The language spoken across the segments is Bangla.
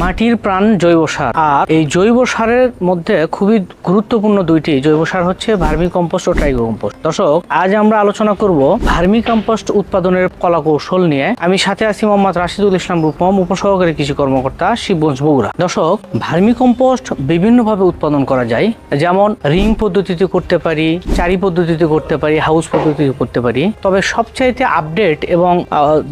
মাটির প্রাণ জৈব সার। আর এই জৈব সারের মধ্যে খুবই গুরুত্বপূর্ণ দুইটি। জৈব সার হচ্ছে ভার্মি কম্পোস্ট ও ট্রাইগো কম্পোস্ট। দর্শক, আজ আমরা আলোচনা করব ভার্মি কম্পোস্ট উৎপাদনের কলা কৌশল নিয়ে। আমি সাথে আছি মোহাম্মদ রাশিদুল ইসলাম রূপম, উপসহকারী কৃষি কর্মকর্তা শিবগঞ্জ বগুড়া। দর্শক, ভার্মি কম্পোস্ট বিভিন্নভাবে উৎপাদন করা যায়। যেমন, রিং পদ্ধতিতে করতে পারি, চারি পদ্ধতিতে করতে পারি, হাউস পদ্ধতিতে করতে পারি। তবে সবচাইতে আপডেট এবং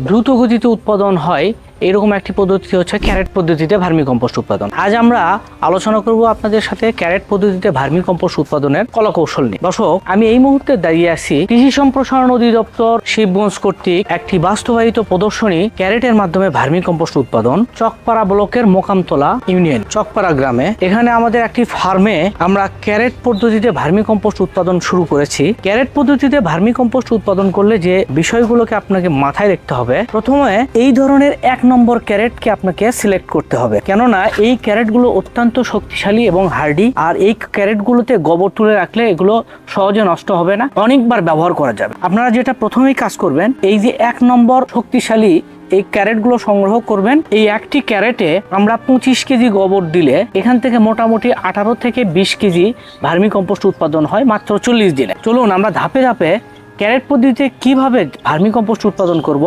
দ্রুত গতিতে উৎপাদন হয় এরকম একটি পদ্ধতি হচ্ছে ক্যারেট পদ্ধতিতে ভার্মি কম্পোস্ট উৎপাদন। আজ আমরা আলোচনা করব আপনাদের সাথে ক্যারেট পদ্ধতিতে ভার্মি কম্পোস্ট উৎপাদনের কলা কৌশল নিয়ে। দর্শক, আমি এই মুহূর্তে দাঁড়িয়ে আছি কৃষি সম্প্রসারণ অধিদপ্তর শিবগঞ্জ কর্তৃক একটি বাস্তবায়িত প্রদর্শনী ক্যারেটের মাধ্যমে ভার্মি কম্পোস্ট উৎপাদন চকপাড়া ব্লকের মোকামতলা ইউনিয়ন, চকপাড়া গ্রামে। এখানে আমাদের একটি ফার্মে আমরা ক্যারেট পদ্ধতিতে ভার্মি কম্পোস্ট উৎপাদন শুরু করেছি। ক্যারেট পদ্ধতিতে ভার্মি কম্পোস্ট উৎপাদন করলে যে বিষয়গুলোকে আপনাকে মাথায় রাখতে হবে, প্রথমে এই ধরনের এক নম্বর ক্যারেটকে আপনাকে সিলেক্ট করতে হবে। কেননা এই ক্যারেটগুলো অত্যন্ত শক্তিশালী এবং হার্ডি, আর এই ক্যারেটগুলোতে গোবর তুলে রাখলে এগুলো সহজে নষ্ট হবে না, অনেকবার ব্যবহার করা যাবে। আপনারা যেটা প্রথমেই কাজ করবেন, এই যে এক নম্বর শক্তিশালী এই ক্যারেটগুলো সংগ্রহ করবেন। এই একটি ক্যারেটে আমরা পঁচিশ কেজি গোবর দিলে এখান থেকে মোটামুটি আঠারো থেকে বিশ কেজি ভার্মি কম্পোস্ট উৎপাদন হয় মাত্র চল্লিশ দিনে। চলুন আমরা ধাপে ধাপে ক্যারেট পদ্ধতিতে কীভাবে ভার্মি কম্পোস্ট উৎপাদন করব,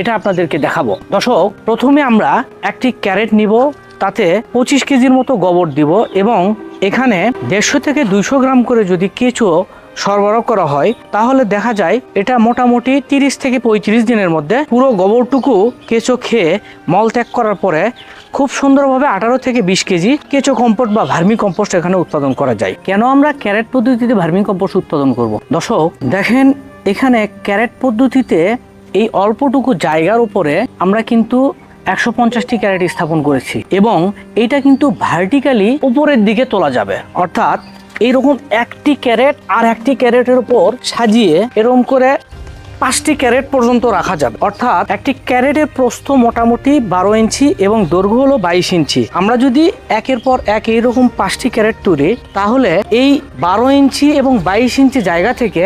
এটা আপনাদেরকে দেখাবো। দর্শক, প্রথমে আমরা একটি ক্যারেট নিব, তাতে পঁচিশ কেজির মতো গোবর দিব এবং এখানে দেড়শো থেকে দুইশো গ্রাম করে যদি কেঁচো সরবরাহ করা হয়, তাহলে দেখা যায় এটা মোটামুটি তিরিশ থেকে পঁয়ত্রিশ দিনের মধ্যে পুরো গোবরটুকু কেঁচো খেয়ে মল ত্যাগ করার পরে খুব সুন্দরভাবে আঠারো থেকে বিশ কেজি কেঁচো কম্পোস্ট বা ভার্মি কম্পোস্ট এখানে উৎপাদন করা যায়। কেন আমরা ক্যারেট পদ্ধতিতে ভার্মি কম্পোস্ট উৎপাদন করব? দর্শক, দেখেন এখানে ক্যারেট পদ্ধতিতে এই অল্পটুকু জায়গার উপরে আমরা কিন্তু একশো পঞ্চাশটি ক্যারেট স্থাপন করেছি এবং এটা কিন্তু ভার্টিক্যালি উপরের দিকে তোলা যাবে। অর্থাৎ এইরকম একটি ক্যারেট আর একটি ক্যারেটের উপর সাজিয়ে এরকম করে পাঁচটি ক্যারেট পর্যন্ত রাখা যাবে। অর্থাৎ একটি ক্যারেটের প্রস্থ মোটামুটি বারো ইঞ্চি এবং দৈর্ঘ্য হলো বাইশ ইঞ্চি। আমরা যদি একের পর এক এইরকম পাঁচটি ক্যারেট তুলি, তাহলে এই বারো ইঞ্চি এবং বাইশ ইঞ্চি জায়গা থেকে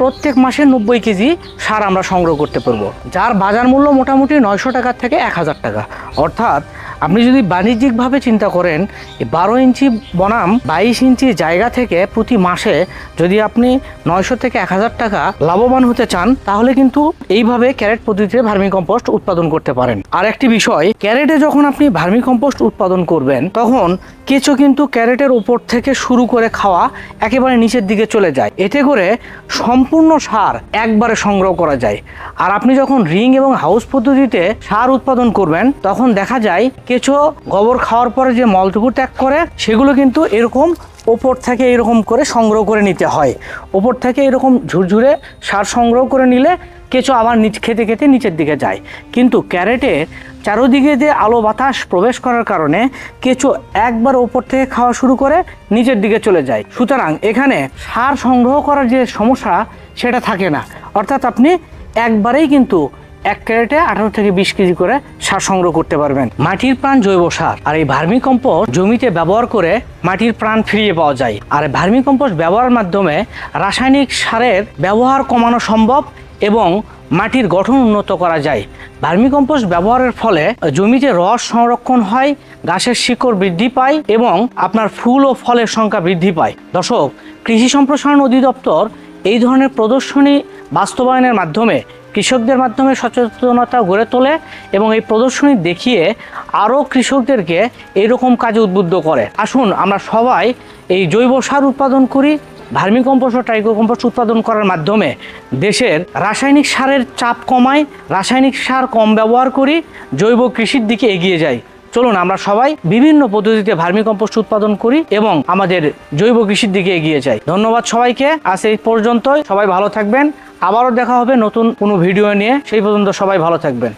প্রত্যেক মাসে নব্বই কেজি সার আমরা সংগ্রহ করতে পারব। যার বাজার মূল্য মোটামুটি নয়শো টাকার থেকে এক হাজার টাকা। অর্থাৎ আপনি যদি বাণিজ্যিকভাবে চিন্তা করেন বারো ইঞ্চি বনাম বাইশ ইঞ্চি জায়গা থেকে প্রতি মাসে যদি আপনি নয়শো থেকে এক হাজার টাকা লাভবান হতে চান, তাহলে কিন্তু এইভাবে ক্যারেট পদ্ধতিতে ভার্মি কম্পোস্ট উৎপাদন করতে পারেন। আর একটি বিষয়, ক্যারেটে যখন আপনি ভার্মি কম্পোস্ট উৎপাদন করবেন, তখন কেঁচো কিন্তু ক্যারেটের উপর থেকে শুরু করে খাওয়া একেবারে নিচের দিকে চলে যায়। এতে করে সম্পূর্ণ সার একবারে সংগ্রহ করা যায়। আর আপনি যখন রিং এবং হাউস পদ্ধতিতে সার উৎপাদন করবেন, তখন দেখা যায় কেঁচো গোবর খাওয়ার পরে যে মলটুকু ত্যাগ করে, সেগুলো কিন্তু এরকম ওপর থেকে এরকম করে সংগ্রহ করে নিতে হয়। ওপর থেকে এরকম ঝুরঝুরে সার সংগ্রহ করে নিলে কেঁচো আবার নিচ খেতে খেতে নিচের দিকে যায়। কিন্তু ক্যারেটে চারোদিকে যে আলো বাতাস প্রবেশ করার কারণে কেঁচো একবার ওপর থেকে খাওয়া শুরু করে নিচের দিকে চলে যায়। সুতরাং এখানে সার সংগ্রহ করার যে সমস্যা, সেটা থাকে না। অর্থাৎ আপনি একবারেই কিন্তু এক ক্যারেটে আঠারো থেকে বিশ কেজি করে সার সংগ্রহ করতে পারবেন। মাটির প্রাণ জৈব সার আর এই ভার্মি কম্পোস্ট জমিতে ব্যবহার করে মাটির প্রাণ ফিরিয়ে পাওয়া যায়। আর ভার্মি কম্পোস্ট ব্যবহারের মাধ্যমে রাসায়নিক সারের ব্যবহার কমানো সম্ভব এবং মাটির গঠন উন্নত করা যায়। ভার্মি কম্পোস্ট ব্যবহারের ফলে জমিতে রস সংরক্ষণ হয়, গাছের শিকড় বৃদ্ধি পায় এবং আপনার ফুল ও ফলের সংখ্যা বৃদ্ধি পায়। দর্শক, কৃষি সম্প্রসারণ অধিদপ্তর এই ধরনের প্রদর্শনী বাস্তবায়নের মাধ্যমে, কৃষকদের মাধ্যমে সচেতনতা গড়ে তোলে এবং এই প্রদর্শনী দেখিয়ে আরও কৃষকদেরকে এইরকম কাজে উদ্বুদ্ধ করে। আসুন, আমরা সবাই এই জৈব সার উৎপাদন করি, ভার্মি কম্পোস্ট ও ট্রাইকো কম্পোস্ট উৎপাদন করার মাধ্যমে দেশের রাসায়নিক সারের চাপ কমায় রাসায়নিক সার কম ব্যবহার করি, জৈব কৃষির দিকে এগিয়ে যাই। চলুন আমরা সবাই বিভিন্ন পদ্ধতিতে ভার্মি কম্পোস্ট উৎপাদন করি এবং আমাদের জৈব কৃষির দিকে এগিয়ে যাই। ধন্যবাদ সবাইকে। আজ এই পর্যন্তই। সবাই ভালো থাকবেন। আবারও দেখা হবে নতুন কোনো ভিডিও নিয়ে। সেই পর্যন্ত সবাই ভালো থাকবেন।